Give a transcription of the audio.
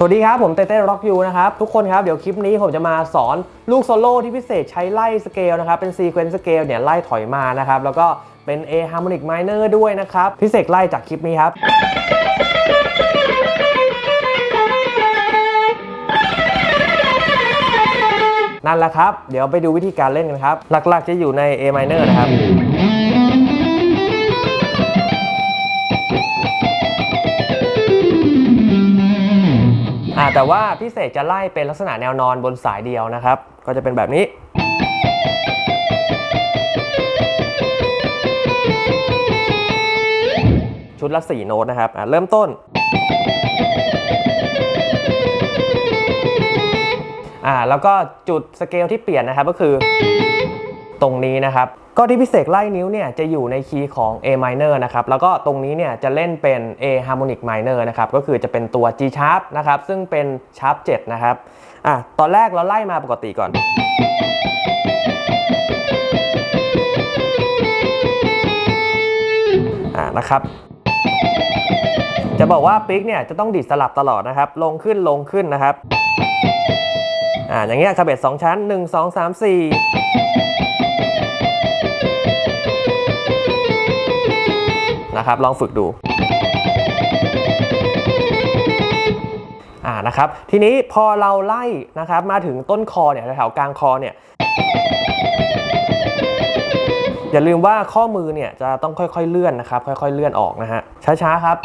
สวัสดีครับ ผมเต้เต้ร็อกยูนะครับ ทุกคนครับ เดี๋ยวคลิปนี้ผมจะมาสอนลูกโซโล่ที่พิเศษใช้ไล่สเกลนะครับ เป็นซีเควนซ์สเกลเนี่ยไล่ถอยมานะครับ แล้วก็เป็น A harmonic minor ด้วยนะครับ พิเศษไล่จากคลิปนี้ครับนั่นแหละครับ เดี๋ยวไปดูวิธีการเล่นกันครับ หลักๆจะอยู่ใน A minor นะครับ อ่าแต่ว่าพิเศษจะไล่เป็นลักษณะแนวนอนบนสายเดียวนะครับ ก็จะเป็นแบบนี้ ชุดละ4โน้ตนะครับอ่าเริ่มต้นอ่าแล้วก็จุดสเกลที่เปลี่ยนนะครับก็คือ ตรงนี้นะครับก็ที่พิเศษไล่นิ้วเนี่ยจะอยู่ในคีย์ของ A minor นะครับแล้วก็ตรงนี้เนี่ยจะเล่นเป็น A harmonic minor นะครับก็คือจะเป็นตัว G sharp นะครับซึ่งเป็น sharp 7นะครับอะตอนแรกเราไล่มาปกติก่อน อ่านะครับ จะบอกว่าปิกเนี่ยจะต้องดีดสลับตลอดนะครับ ลงขึ้นลงขึ้นนะครับอ่าอย่างเงี้ยคาเบตสองชั้น 1 2 3 4 นะครับ ลองฝึกดูอ่านะครับทีนี้พอเราไล่นะครับมาถึงต้นคอเนี่ยแถวกลางคอเนี่ยอย่าลืมว่าข้อมือเนี่ยจะต้องค่อยๆเลื่อนนะครับ ค่อยๆเลื่อนออกนะฮะช้าๆครับ